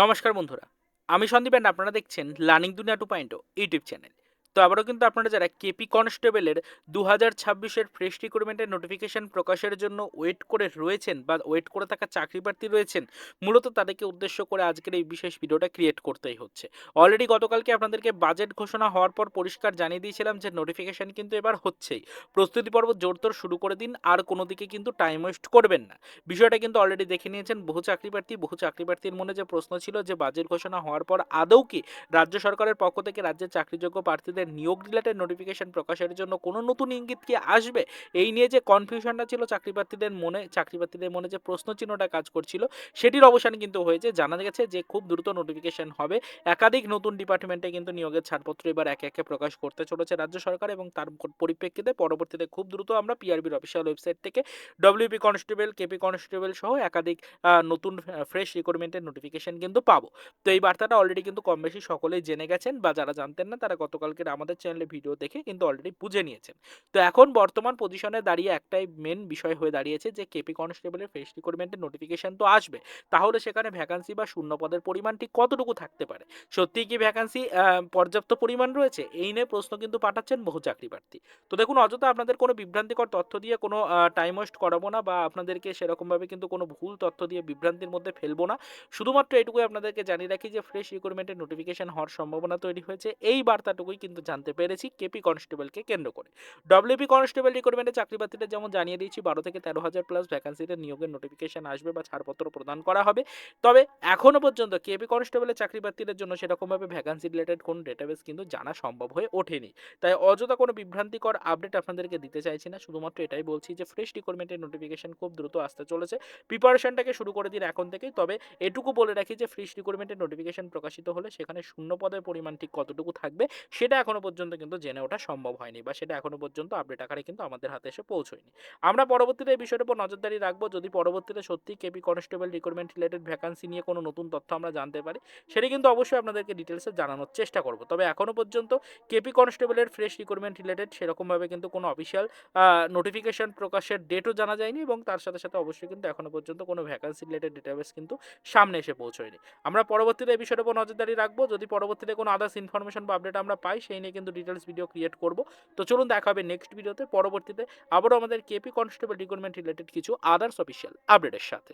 নমস্কার বন্ধুরা আমি সন্দীপ অ্যান্ড আপনারা দেখছেন লার্নিং দুনিয়া টু পয়েন্ট ইউটিউব চ্যানেল। তো আবারও কিন্তু আপনারা যারা কেপি কনস্টেবলের দু হাজার ছাব্বিশের ফ্রেশ রিক্রুটমেন্টের নোটিফিকেশন প্রকাশের জন্য ওয়েট করে রয়েছেন বা ওয়েট করে থাকা চাকরি প্রার্থী রয়েছেন, মূলত তাদেরকে উদ্দেশ্য করে আজকের এই বিশেষ ভিডিওটা ক্রিয়েট করতেই হচ্ছে। অলরেডি গতকালকে আপনাদেরকে বাজেট ঘোষণা হওয়ার পর পরিষ্কার জানিয়ে দিয়েছিলাম যে নোটিফিকেশন কিন্তু এবার হচ্ছেই। প্রস্তুতি পর্ব জোরতোর শুরু করে দিন, আর কোনো দিকে কিন্তু টাইম ওয়েস্ট করবেন না। বিষয়টা কিন্তু অলরেডি দেখে নিয়েছেন বহু চাকরি প্রার্থী, বহু চাকরি প্রার্থীর মনে যে প্রশ্ন ছিল যে বাজেট ঘোষণা হওয়ার পর আদৌ কি রাজ্য সরকারের পক্ষ থেকে রাজ্যের চাকরিযোগ্য প্রার্থীদের নিয়োগ রিলেটেড নোটিফিকেশন প্রকাশের জন্য কোনো নতুন ইঙ্গিত কি আসবে? এই নিয়ে যে কনফিউশনটা ছিল চাকরি প্রার্থীদের মনে চাকরি প্রার্থীদের মনে যে প্রশ্ন চিহ্নটা কাজ করছিল, সেটির অবসান কিন্তু হয়েছে। জানা গেছে যে খুব দ্রুত নোটিফিকেশন হবে। একাধিক নতুন ডিপার্টমেন্টে কিন্তু নিয়োগের ছাড়পত্র এবার একে একে প্রকাশ করতে চলেছে রাজ্য সরকার এবং তার পরিপ্রেক্ষিতে পরবর্তীতে খুব দ্রুত আমরা পিআরবির অফিসিয়াল ওয়েবসাইট থেকে ডব্লিউপি কনস্টেবল কেপি কনস্টেবল সহ একাধিক নতুন ফ্রেশ রিক্রুটমেন্টের নোটিফিকেশন কিন্তু পাবো। তো এই বার্তাটা অলরেডি কিন্তু কম বেশি সকলেই জেনে গেছেন বা যারা জানতেন না, তারা গতকালকের আমাদের চ্যানেলে ভিডিও দেখে কিন্তু অলরেডি বুঝে নিয়েছেন। তো এখন বর্তমান পজিশনে দাঁড়িয়ে একটাই মেন বিষয় হয়ে দাঁড়িয়েছে যে কেপি কনস্টেবলের ফ্রেশ রিক্রুটমেন্টের নোটিফিকেশন তো আসবে। তাহলে সেখানে ভ্যাকান্সি বা শূন্য পদের পরিমাণ ঠিক কতটুকু থাকতে পারে? সত্যিই কি ভ্যাকান্সি পর্যাপ্ত পরিমাণ রয়েছে? এই নিয়ে প্রশ্ন কিন্তু পাঠাচ্ছেন বহু চাকরি প্রার্থী। তো দেখুন, অযথা আপনাদের কোনো বিভ্রান্তিকর তথ্য দিয়ে কোনো টাইম ওয়েস্ট করাবো না বা আপনাদেরকে সেরকমভাবে কিন্তু কোনো ভুল তথ্য দিয়ে বিভ্রান্তির মধ্যে ফেলব না। শুধুমাত্র এটুকুই আপনাদেরকে জানিয়ে রাখি যে ফ্রেশ রিক্রুটমেন্টের নোটিফিকেশন হওয়ার সম্ভাবনা তৈরি হয়েছে। এই বার্তাটুকুই কিন্তু জানতে পেরেছি। কেপি কনস্টেবলকে কেন্দ্র করে। ডব্লিউপি কনস্টেবল রিক্রুটমেন্টের চাকরি প্রার্থীদের যেমন জানিয়ে দিয়েছি, বারো থেকে তেরো হাজার প্লাস ভ্যাকান্সিতে নিয়োগের নোটিফিকেশন আসবে বা ছাড়পত্র প্রদান করা হবে। তবে এখনও পর্যন্ত কেপি কনস্টেবলের চাকরি প্রার্থীদের জন্য সেরকমভাবে ভ্যাকান্সি রিলেটেড কোনো ডেটাবেস কিন্তু জানা সম্ভব হয়ে ওঠেনি। তাই অযথা কোনো বিভ্রান্তিকর আপডেট আপনাদেরকে দিতে চাইছি না। শুধুমাত্র এটাই বলছি যে ফ্রেশ রিক্রুটমেন্টের নোটিফিকেশন খুব দ্রুত আসতে চলেছে। প্রিপারেশনটাকে শুরু করে দিন এখন থেকেই। তবে এটুকু বলে রাখি যে ফ্রেশ রিক্রুটমেন্টের নোটিফিকেশন প্রকাশিত হলে সেখানে শূন্য পদের পরিমাণ ঠিক কতটুকু থাকবে, সেটা এখনও পর্যন্ত কিন্তু জেনে ওঠা সম্ভব হয়নি বা সেটা এখনও পর্যন্ত আপডেট আকারে কিন্তু আমাদের হাতে এসে পৌঁছয়নি। আমরা পরবর্তীতে এই বিষয়টার উপর নজরদারি রাখব। যদি পরবর্তীতে সত্যি KP constable recruitment related vacancy নিয়ে কোনো নতুন তথ্য আমরা জানতে পারি, সেটা কিন্তু অবশ্যই আপনাদেরকে ডিটেলসে জানানোর চেষ্টা করব। তবে এখনও পর্যন্ত কেপি কনস্টেবলের ফ্রেশ রিক্রুটমেন্ট রিলেটেড সেরকমভাবে কিন্তু কোনো অফিসিয়াল নোটিফিকেশন প্রকাশের ডেটও জানা যায়নি এবং তার সাথে সাথে অবশ্যই কিন্তু এখনও পর্যন্ত কোনো ভ্যাকান্সি রিলেটেড ডেটাবেস কিন্তু সামনে এসে পৌঁছয়নি। আমরা পরবর্তীতে এই বিষয়টার উপর নজরদারি রাখব। যদি পরবর্তীতে কোনো আদার্স ইনফরমেশন বা আপডেট আমরা পাই সেই নিয়ে কিন্তু ডিটেলস ভিডিও ক্রিয়েট করব। তো চলুন দেখা হবে নেক্সট ভিডিওতে পরবর্তীতে আবারও আমাদের কেপি কনস্টেবল রিক্রুটমেন্ট রিলেটেড কিছু আদার্স অফিসিয়াল আপডেটের সাথে।